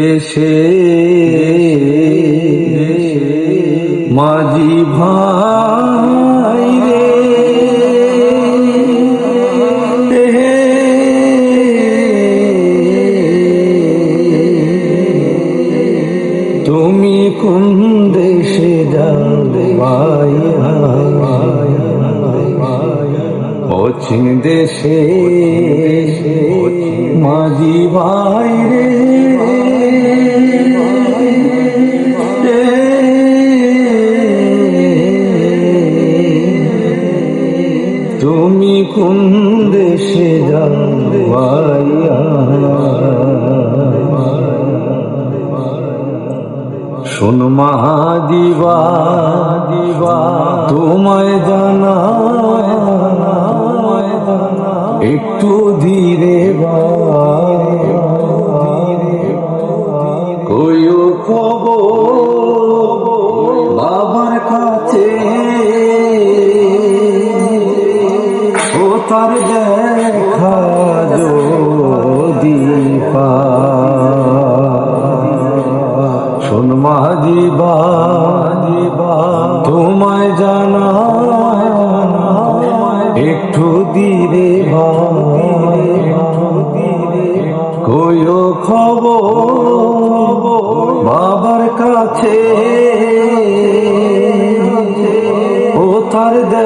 দেশে মাঝি ভাই রে। তুমি কোন দেশে যাবে অচিন দেশে মাঝি ভাই রে। শোন মহাদিবা দিবা। তোমায় জানা একটু ধীরে কইও খবর বাবার কাছে। ও তার তোমায় জানা একটু ধীরে কইও খবর বাবার কাছে ও তার দেখা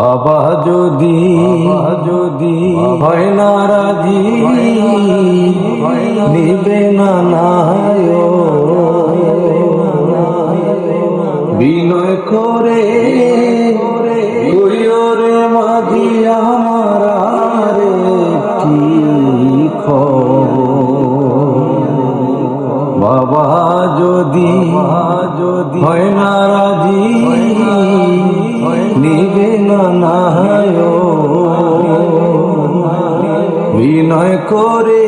বাবা যদি যদি হয় না রাজি নিবে না নায় বিনয় করে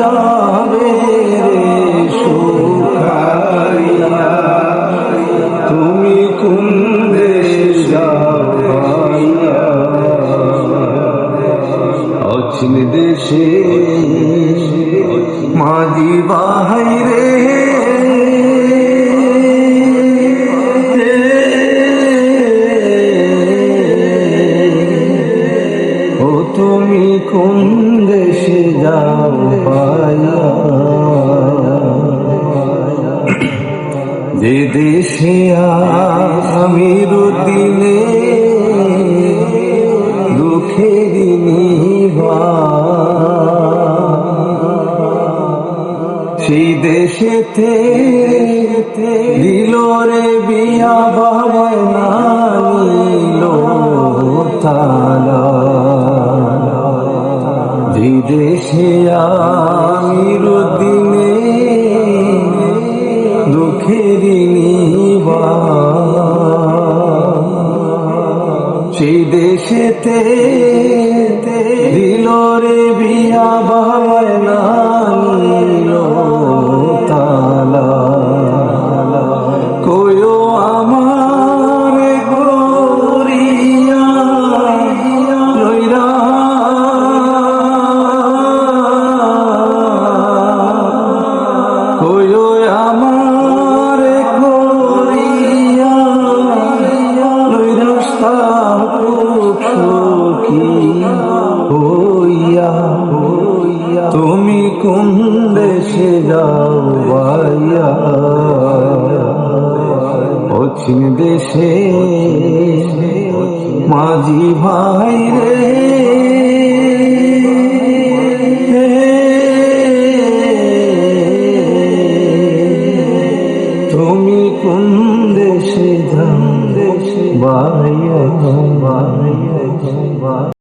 যাবে রে তুমি কোন দেশে যাইয়া? অচিন দেশে মাঝি বাহাই রে। তুমি কোন যে দেশে আমির দিনে দুঃখের সেই দেশেতে দিল রে বিয়া বাবায় না নিল তালা। যে দেশে আমির দিনে সেই দেশেতে দিল রে বিয়া বাবায় না। পশ্চিম দেশে মাঝি ভাই রে। তুমি কোন দেশে যাও? দেশে ভাইয়া ভাই